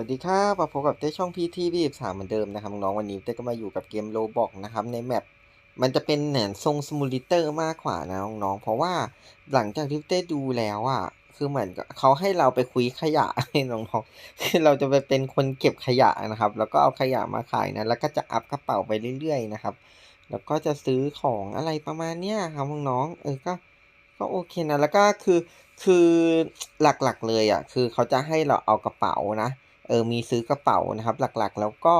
วัสดีครับมาพบกับเต้ช่องพีทีวีสามเหมือนเดิมนะครับน้องวันนี้เต้ก็มาอยู่กับเกมโลบอกนะครับในแมปมันจะเป็นเหมือนทรงสมูลิเตอร์มากกว่านะน้องๆเพราะว่าหลังจากที่เต้ดูแล้วอะคือเหมือนเขาให้เราไปคุยขยะให้น้องๆคือเราจะไปเป็นคนเก็บขยะนะครับ แล้วก็เอาขยะมาขายนะแล้วก็จะอัพกระเป๋าไปเรื่อยๆนะครับ แล้วก็จะซื้อของอะไรประมาณเนี้ยครับน้องๆเออก็ก็โอเคนะแล้วก็คือคือหลักๆเลยอะคือเขาจะให้เราเอากระเป๋านะ เออมีซื้อกระเป๋านะครับหลักๆ แล้วก็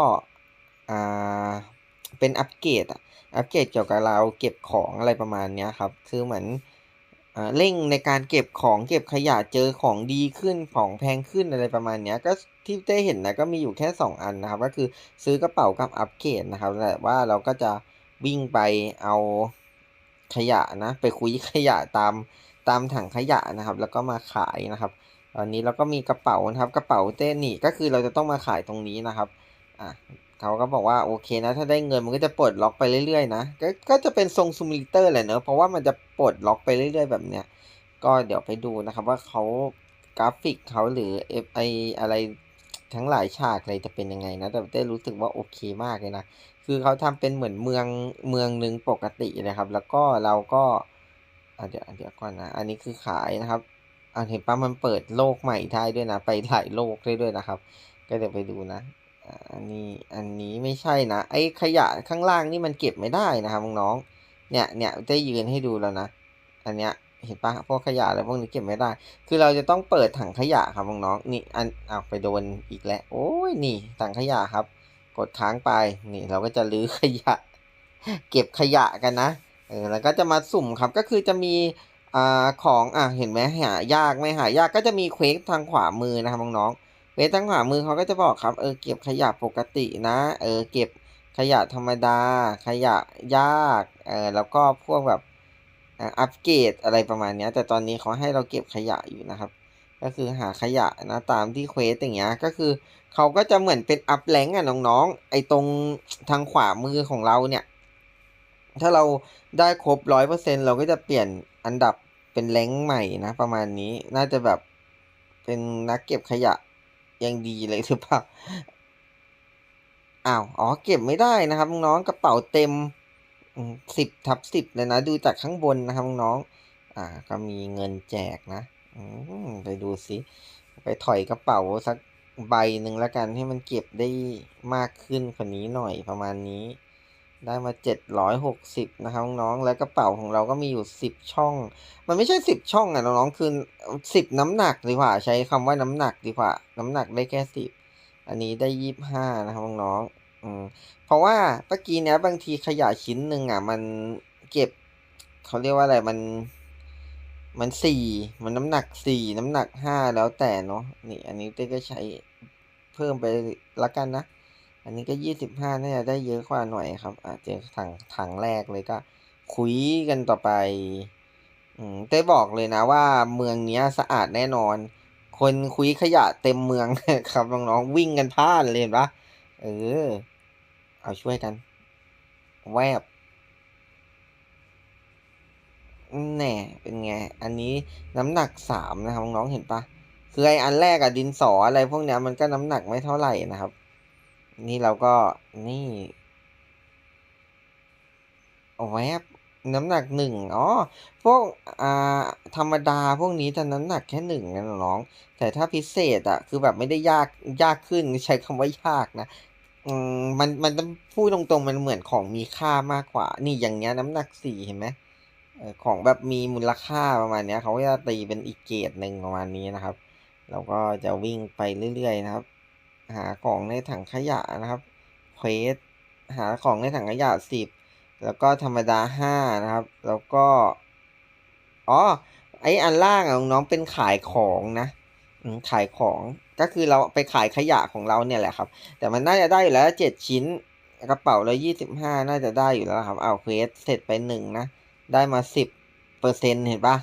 อ่าเป็นอัปเกรดอะอัปเกรดเกี่ยวกับเราเก็บของอะไรประมาณเนี้ยครับ คือเหมือนอ่าเร่งในการเก็บของเก็บขยะเจอของดีขึ้นของแพงขึ้นอะไรประมาณเนี้ยก็ที่ได้เห็นนะก็มีอยู่แค่สองอันนะครับ ก็คือซื้อกระเป๋ากับอัปเกรดนะครับแต่ว่าเราก็จะวิ่งไปเอาขยะนะ ไปคุยขยะตามตามถังขยะนะครับ แล้วก็มาขายนะครับ อันนี้เราก็มีกระเป๋านะครับ กระเป๋าเต้นี่ก็คือเราจะต้องมาขายตรงนี้นะครับอะเขาก็บอกว่าโอเคนะ ถ้าได้เงินมันก็จะปลดล็อกไปเรื่อยๆนะก็ก็จะเป็นทรงซูมิลิเตอร์แหละเนอะเพราะว่ามันจะปลดล็อกไปเรื่อยๆแบบเนี้ยก็เดี๋ยวไปดูนะครับว่าเขากราฟิกเขาหรือเอฟไออะไรทั้งหลายฉากเลยจะเป็นยังไงนะ แต่เต้รู้สึกว่าโอเคมากเลยนะ คือเขาทำเป็นเหมือนเมืองเมืองหนึ่งปกติเลยครับ แล้วก็เราก็เดี๋ยวเดี๋ยวก่อนนะ อันนี้คือขายนะครับ อะเห็นปะมันเปิดโลกใหม่ได้ด้วยนะ ไปหลายโลกได้ด้วยนะครับ ก็เดี๋ยวไปดูนะอันนี้อันนี้ไม่ใช่นะ ไอ้ขยะข้างล่างนี่มันเก็บไม่ได้นะครับน้องเนี่ยเนี่ยได้ยืนให้ดูแล้วนะ อันเนี้ยเห็นปะพวกขยะอะไรพวกนี้เก็บไม่ได้ คือเราจะต้องเปิดถังขยะครับน้องนี่อันเอาไปโดนอีกแล้ว โอ้ยนี่ถังขยะครับ กดค้างไปนี่เราก็จะรื้อขยะ เก็บขยะกันนะเออแล้วก็จะมาสุ่มครับก็คือจะมี อ่าของอะเห็นไหมหายากไม่หายากก็จะมีเควสทางขวามือนะครับน้องๆเควสทางขวามือเขาก็จะบอกครับเออเก็บขยะปกตินะเออเก็บขยะธรรมดา ขยะยากเออแล้วก็พวกแบบอัปเกรดอะไรประมาณนี้แต่ตอนนี้เขาให้เราเก็บขยะอยู่นะครับ ก็คือหาขยะนะตามที่เควสอย่างเงี้ยก็คือเขาก็จะเหมือนเป็นอัพแรงอะน้องๆไอตรงทางขวามือของเราเนี่ย ถ้าเราได้ครบร้อยเปอร์เซ็นเราก็จะเปลี่ยนอันดับ เป็นแรงใหม่นะ ประมาณนี้น่าจะแบบเป็นนักเก็บขยะยังดีเลยหรือเปล่าอ้าวอ๋อเก็บไม่ได้นะครับน้องกระเป๋าเต็มสิบทับสิบเลยนะดูจากข้างบนนะครับน้องอ่า ก็มีเงินแจกนะไปดูสิไปถอยกระเป๋าสักใบหนึ่งแล้วกันให้มันเก็บได้มากขึ้นกว่านี้หน่อยประมาณนี้ ได้มาเจ็ดร้อยหกสิบนะครับน้องแล้วกระเป๋าของเราก็มีอยู่สิบช่อง มันไม่ใช่สิบช่องอะน้องๆคือสิบน้ำหนักดีกว่า ใช้คำว่าน้ำหนักดีกว่า น้ำหนักได้แค่สิบอันนี้ได้ยี่ห้านะครับน้องๆอืมเพราะว่าเมื่อกี้เนี้ยบางทีขยะชิ้นหนึ่งอะ มันเก็บเขาเรียกว่าอะไรมัน มันสี่มันน้ำหนักสี่น้ำหนักห้าแล้วแต่เนาะนี่อันนี้เต้ก็ใช้เพิ่มไปละกันนะ อันนี้ก็ยี่สิบห้าน่าจะได้เยอะกว่าหน่อยครับ อาจจะถังถังแรกเลยก็ คุยกันต่อไป อืมเต้บอกเลยนะว่าเมืองเนี้ยสะอาดแน่นอน คนคุยขยะเต็มเมืองครับน้องๆวิ่งกันพล่านเลยเห็นปะเออ เอาช่วยกัน แวบแน่เป็นไง อันนี้น้ำหนักสามนะครับน้องๆเห็นปะคือไออันแรกอะดินสออะไรพวกเนี้ยมันก็น้ำหนักไม่เท่าไหร่นะครับ นี่เราก็นี่เอาแวบน้ำหนักหนึ่งอ๋อ พวกอ่าธรรมดาพวกนี้จะน้ำหนักแค่หนึ่งนะน้อง แต่ถ้าพิเศษอะคือแบบไม่ได้ยากยากขึ้นใช้คำว่ายากนะอืมมันมันต้องพูดตรงๆมันเหมือนของมีค่ามากกว่า นี่อย่างเงี้ยน้ำหนักสี่เห็นไหมของแบบมีมูลค่าประมาณเนี้ยเขาจะตีเป็นอีกเกรดหนึ่งประมาณนี้นะครับ เราก็จะวิ่งไปเรื่อยๆนะครับ หาของในถังขยะนะครับเควสหาของในถังขยะสิบแล้วก็ธรรมดาห้านะครับ แล้วก็อ๋อไออันล่างอะน้องเป็นขายของนะขายของก็คือเราไปขายขยะของเราเนี่ยแหละครับ แต่มันน่าจะได้อยู่แล้วเจ็ดชิ้นกระเป๋าละยี่สิบห้าน่าจะได้อยู่แล้วครับเอาเควสเสร็จไปหนึ่งนะ ได้มาสิบเปอร์เซ็นเห็นปะ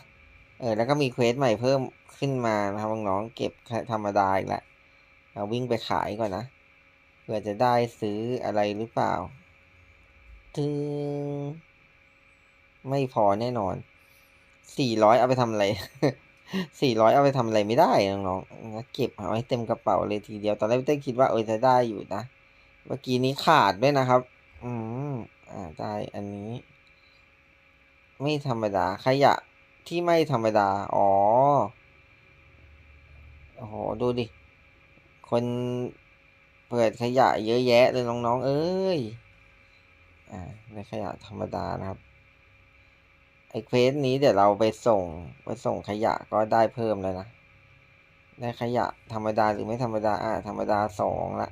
เออแล้วก็มีเควสใหม่เพิ่มขึ้นมานะครับน้องเก็บธรรมดาอีกแล้ว เอาวิ่งไปขายก่อนนะเพื่อจะได้ซื้ออะไรหรือเปล่าถึงไม่พอแน่นอนสี่ร้อยเอาไปทำอะไรสี่ร้อยเอาไปทำอะไรไม่ได้น้องๆงั้นเก็บเอาไว้เต็มกระเป๋าเลยทีเดียว ตอนแรกเต้คิดว่าเออจะได้อยู่นะ เมื่อกี้นี้ขาดด้วยนะครับ อืมอ่าได้อันนี้ ไม่ธรรมดาขยะที่ไม่ธรรมดา อ๋อ โอ้โห ดูดิ คนเปิดขยะเยอะแยะเลยน้องๆ เอ้ย อ่าในขยะธรรมดานะครับ ไอเควสนี้เดี๋ยวเราไปส่งไปส่งขยะก็ได้เพิ่มแล้วนะ ได้ขยะธรรมดาหรือไม่ธรรมดา อ่า ธรรมดาสองละ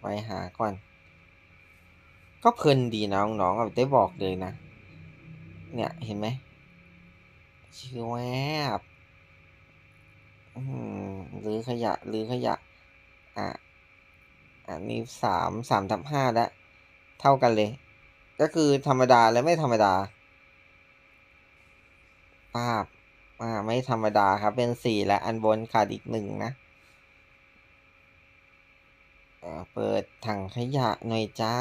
ไปหาก่อน ก็เพลินดีนะน้องๆได้บอกเลยนะ เนี่ยเห็นไหมชื่อแวบอืม หรือขยะหรือขยะ อะ อันนี้สามสามทับห้าแล้ว เท่ากันเลย ก็คือธรรมดาและไม่ธรรมดาภาพอ่าไม่ธรรมดาครับ เป็นสี่และอันบนขาดอีกหนึ่งนะเปิดถังขยะหน่อยจ้า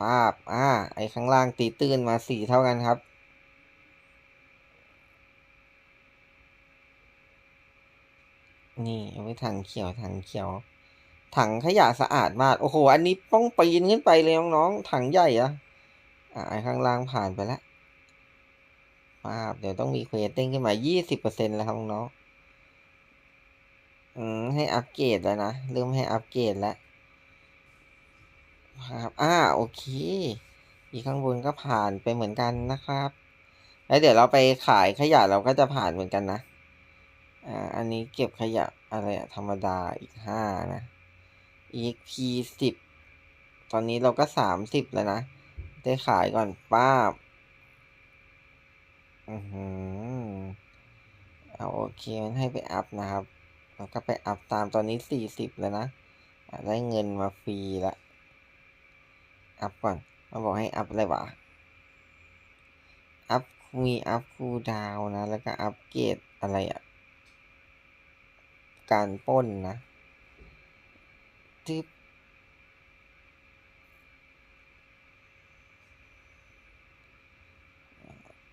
ภาพอ่า ไอข้างล่างตีตื้นมาสี่เท่ากันครับ นี่เอาไว้ถังเขียวถังเขียว ถังขยะสะอาดมาก โอ้โห อันนี้ต้องปีนขึ้นไปเลยน้องๆ ถังใหญ่อะอ่าข้างล่างผ่านไปแล้วภาพเดี๋ยวต้องมีเควสเด้งขึ้นมายี่สิบเปอร์เซ็นต์แล้วครับน้องอืมให้อัปเกรดแล้วนะ เริ่มให้อัปเกรดแล้วครับ อ่า โอเค อีกข้างบนก็ผ่านไปเหมือนกันนะครับ แล้วเดี๋ยวเราไปขายขยะเราก็จะผ่านเหมือนกันนะ อ่า อันนี้เก็บขยะอะไรอะธรรมดาอีกห้านะ exp สิบ ตอนนี้เราก็สามสิบแล้วนะ ได้ขายก่อนป้าบ อือหือเอาโอเคมันให้ไปอัพนะครับ เราก็ไปอัพตามตอนนี้สี่สิบแล้วนะได้เงินมาฟรีละ อัพก่อนมาบอกให้อัพอะไรวะ อัพมีอัพคูดาวนะ แล้วก็อัพเกรดอะไรอะ การป้นนะที่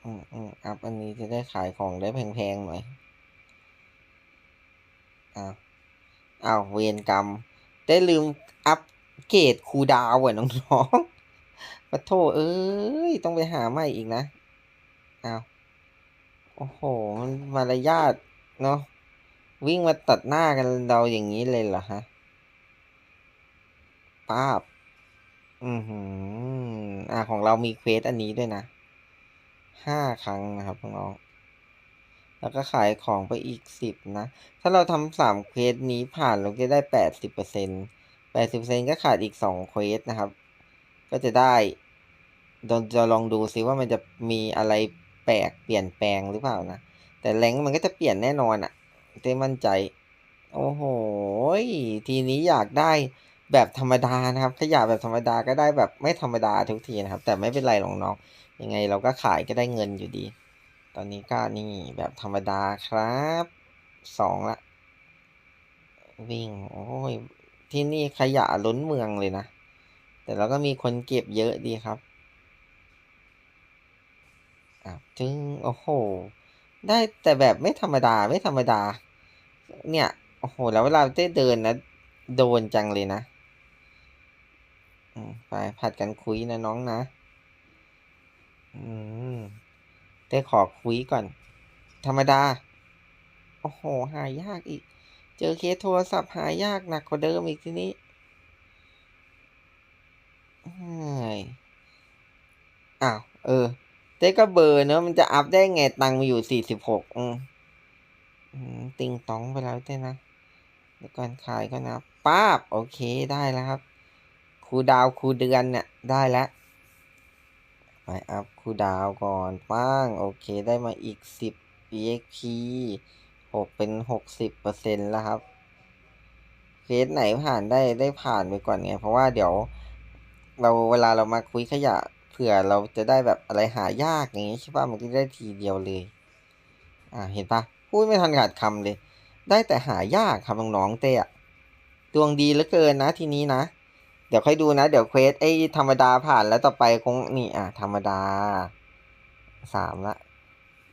อืมอืมอัพอันนี้จะได้ขายของได้แพงๆหน่อยอ้าวอ้าวเวรกรรม ได้ลืมอัพเกรดคูดาวอะน้องๆปะโทเอ้ย ต้องไปหาใหม่อีกนะอ้าวโอ้โห มันมารยาทเนาะ วิ่งมาตัดหน้ากันเราอย่างนี้เลยเหรอฮะป้าบ อือหือ อ่าของเรามีเควสอันนี้ด้วยนะ ห้าครั้งนะครับน้องแล้วก็ขายของไปอีกสิบนะ ถ้าเราทำสามเควสนี้ผ่านเราจะได้แปดสิบเปอร์เซ็นแปดสิบเปอร์เซ็นก็ขาดอีกสองเควสนะครับ ก็จะได้จะลองดูซิว่ามันจะมีอะไรแปลกเปลี่ยนแปลงหรือเปล่านะ แต่แรงมันก็จะเปลี่ยนแน่นอนอะ่ะ เต้มั่นใจ โอ้โห ทีนี้อยากได้แบบธรรมดานะครับถ้าอยากแบบธรรมดาก็ได้แบบไม่ธรรมดาทุกทีนะครับ แต่ไม่เป็นไรหรอกน้อง ยังไงเราก็ขายก็ได้เงินอยู่ดี ตอนนี้ก็นี่แบบธรรมดาครับสองละ วิ่ง โอ้ย ที่นี่ขยะล้นเมืองเลยนะ แต่เราก็มีคนเก็บเยอะดีครับอะถึงโอ้โห ได้แต่แบบไม่ธรรมดาไม่ธรรมดา เนี่ย โอ้โห แล้วเวลาได้เดินนะ โดนจังเลยนะไปผัดกันคุยนะน้องนะ อืม ได้ขอคุยก่อน ธรรมดา โอ้โห หายากอีก เจอเคสโทรศัพท์หายากหนักกว่าเดิมอีกทีนี้อ้าว เออเต้ก็เบอร์เนอะมันจะอัพได้ไงตังค์มีอยู่สี่สิบหกอืม ติงตองไปแล้วเต้นะเดี๋ยวก่อนขายก็นะป้าบ โอเคได้แล้วครับครูดาวครูเดือนเนี่ยได้แล้วไปอัพครูดาวก่อนป้าง โอเคได้มาอีกสิบ exp หกเป็นหกสิบเปอร์เซ็นต์แล้วครับเคสไหนผ่านได้ได้ผ่านไปก่อนไง เพราะว่าเดี๋ยว เราเวลาเรามาคุยขยะเผื่อเราจะได้แบบอะไรหายากอย่างงี้ใช่ป่ะมันก็ได้ทีเดียวเลย อ่าเห็นปะ พูดไม่ทันขาดคำเลย ได้แต่หายากครับน้องๆเต้อะดวงดีเหลือเกินนะทีนี้นะ เดี๋ยวค่อยดูนะ เดี๋ยวเควสไอ้ธรรมดาผ่านแล้วต่อไปคงนี่อะธรรมดาสามละ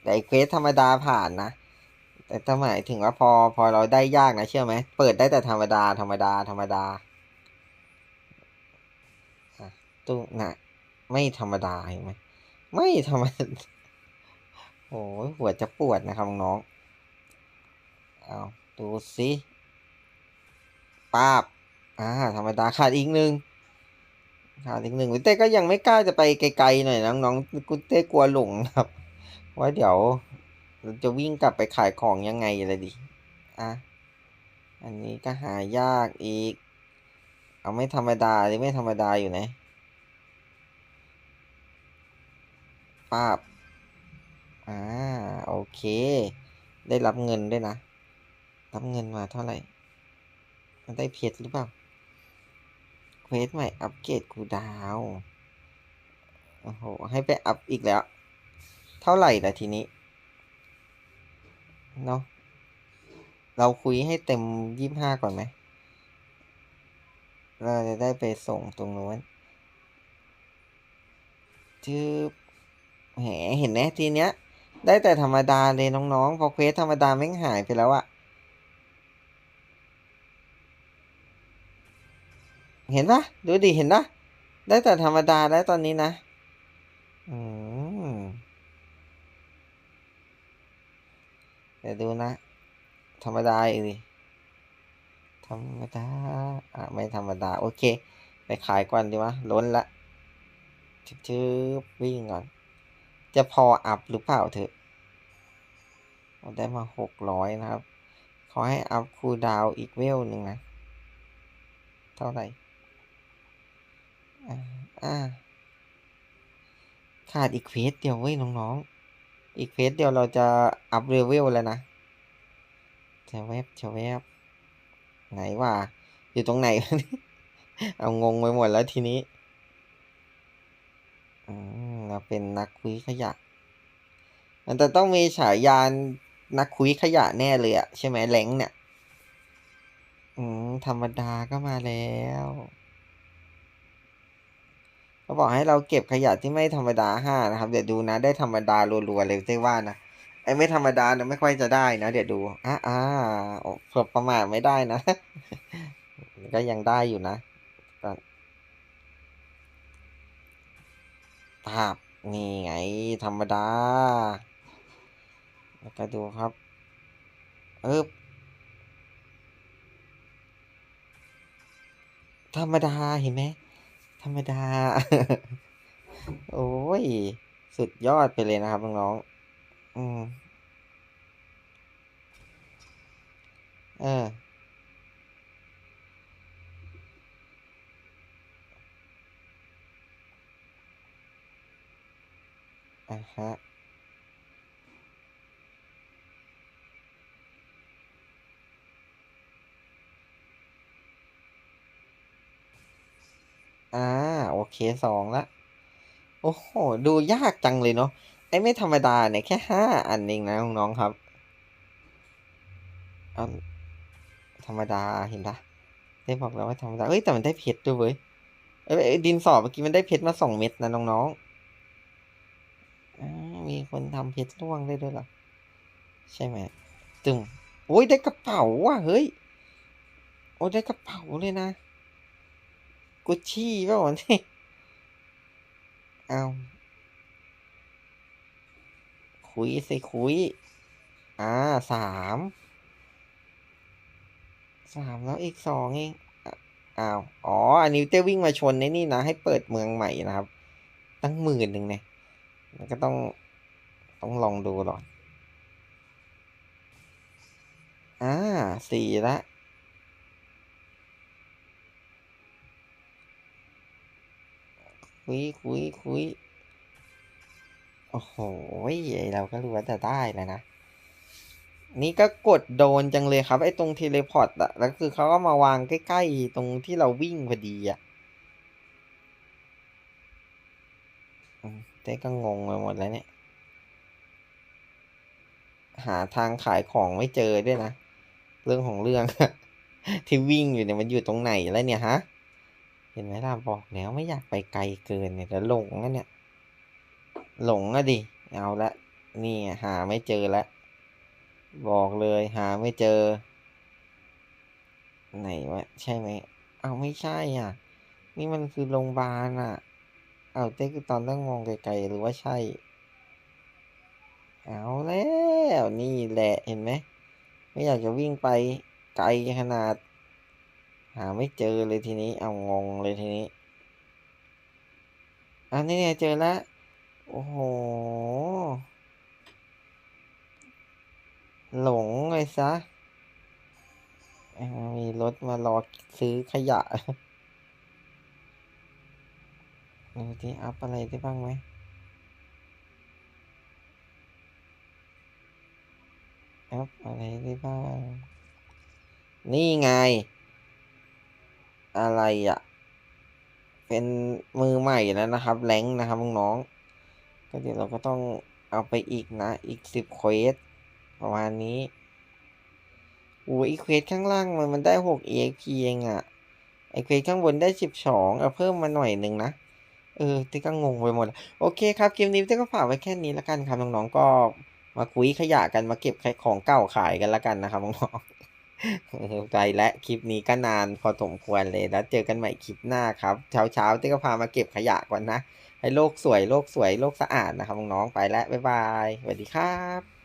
แต่เควสธรรมดาผ่านนะแต่ถ้าหมายถึงว่าพอพอเราได้ยากนะเชื่อไหมเปิดได้แต่ธรรมดา ธรรมดา ธรรมดาตู้น่ะ ไม่ธรรมดาเห็นไหมไม่ธรรมดาโอ้ยหัวจะปวดนะครับน้อง เอาดูสิปาบอ่าธรรมดาขาดอีกหนึ่งขาดอีกหนึ่งคุเต้ก็ยังไม่กล้าจะไปไกลๆหน่อยน้องๆคุเต้กลัวหลงครับ ว่าเดี๋ยวเราจะวิ่งกลับไปขายของยังไงเลยดิอะอันนี้ก็หายากอีก เอาไม่ธรรมดาหรือไม่ธรรมดาอยู่ไหนปาบอ่าโอเค ได้รับเงินด้วยนะ รับเงินมาเท่าไหร่ มันได้เพชรหรือเปล่าเควสใหม่อัปเกรดกูดาว โอ้โห ให้ไปอัพอีกแล้ว เท่าไหร่ละทีนี้ เนาะ เราคุยให้เต็มยี่ห้าก่อนไหม เราจะได้ไปส่งตรงนู้นจืบแหมเห็นไหมทีเนี้ย ได้แต่ธรรมดาเลยน้องๆ พอเควสธรรมดาแม่งหายไปแล้วอะ เห็นปะดูดิเห็นปะได้แต่ธรรมดาแล้ตอนนี้นะ อืมเดี๋ยวดูนะ ธรรมดาอีกดิธรรมดา อะ ไม่ธรรมดา โอเค ไปขายก่อนดีวะล้นละชืบวิ่งก่อน จะพออัพหรือเปล่าเถอะได้มาหกร้อยนะครับ ขอให้อัพคูดาวอีกเวลหนึ่งนะ เท่าไหร่ อ่า ขาดอีกเควสเดียวเว้ยน้องๆ อีกเควสเดียวเราจะอัพเลเวลแล้วนะจะแวบจะแวบไหนว่า อยู่ตรงไหน เอางงไปหมดแล้วทีนี้เราเป็นนักคุยขยะ มันจะต้องมีฉายานนักคุยขยะแน่เลยอะใช่ไหมแหลงเนี่ย อืม ธรรมดาก็มาแล้ว เขาบอกให้เราเก็บขยะที่ไม่ธรรมดาห้านะครับ เดี๋ยวดูนะ ได้ธรรมดารัวๆเลยเต้ว่านะไอ้ไม่ธรรมดาเนี่ยไม่ค่อยจะได้นะ เดี๋ยวดูอ่าอ่าเผื่อประมาทไม่ได้นะ ก็ยังได้อยู่นะก็ภาพนี่ไง ธรรมดา แล้วก็ดูครับเออธรรมดาเห็นไหม รรมดา โอ้ย สุดยอดไปเลยนะครับน้องๆอืมเอออะฮะ อ่า โอเคสองละ โอ้โห ดูยากจังเลยเนาะไอ้ไม่ธรรมดาเนี่ย แค่ห้าอันเองนะน้องๆครับเอาธรรมดาเห็นปะได้บอกแล้วว่าธรรมดาเอ้ยแต่มันได้เพชรด้วยเว้ยเอ้ยไอ้ดินสอเมื่อกี้มันได้เพชรมาสองเม็ดนะน้องๆมีคนทำเพชรร่วงได้ด้วยหรอใช่ไหมตึงโอ้ยได้กระเป๋าว่ะเฮ้ย โอ้ยได้กระเป๋าเลยนะ กุชชี่ป่ะวะนี่เอาคุยสิคุย อ่าสามสามแล้วอีกสองเองอ้าวอ๋อ อันนี้เต้วิ่งมาชนในนี่นะ ให้เปิดเมืองใหม่นะครับ ตั้งหมื่นหนึ่งเนี่ยแล้วก็ต้องต้องลองดูหรอนอ่าสี่ละ คุยคุยคุยโอ้โหเราก็รู้ว่าจะได้แล้วนะนี่ก็กดโดนจังเลยครับ ไอ้ตรงเทเลพอร์ตอะแล้วคือเขาก็มาวางใกล้ๆ ตรงที่เราวิ่งพอดีอะเต้ก็งงไปหมดแล้วเนี่ย หาทางขายของไม่เจอด้วยนะ เรื่องของเรื่องที่วิ่งอยู่เนี่ยมันอยู่ตรงไหนแล้วเนี่ยฮะ เห็นไหมล่ะบอกแล้วไม่อยากไปไกลเกินเนี่ยจะหลงนะเนี่ย หลงอะดิ เอาละนี่หาไม่เจอแล้วบอกเลยหาไม่เจอ ไหนวะใช่ไหม เอาไม่ใช่อะ นี่มันคือโรงพยาบาลอะ เอาเต้คือตอนนั่งมองไกลๆหรือว่าใช่ เอาแล้วนี่แหละเห็นไหม ไม่อยากจะวิ่งไปไกลขนาด หาไม่เจอเลยทีนี้ เอางงเลยทีนี้ อันนี้ไงเจอแล้ว โอ้โห หลงเลยซะ มีรถมารอซื้อขยะดูที่อัพอะไรได้บ้างไหมอัพอะไรได้บ้าง นี่ไง อะไรอะ เป็นมือใหม่แล้วนะครับแรงนะครับน้องๆก็เดี๋ยวเราก็ต้องเอาไปอีกนะ อีกสิบเควสประมาณนี้โอ้อีเควสข้างล่างมันมันได้หก EXP เองอะไอเควสข้างบนได้สิบสองเอาเพิ่มมาหน่อยหนึ่งนะเออที่ก็งงไปหมด โอเคครับเกมนี้ที่ก็ฝากไว้แค่นี้ละกันครับน้องๆก็มาคุยขยะกันมาเก็บของเก่าขายกันละกันนะครับน้องๆ ไปและคลิปนี้ก็นานพอสมควรเลยแล้วเจอกันใหม่คลิปหน้าครับ เช้าเช้าๆเต้ก็พามาเก็บขยะก่อนนะ ให้โลกสวยโลกสวยโลกสะอาดนะครับน้องๆไปแล้วบ๊ายบายสวัสดีครับ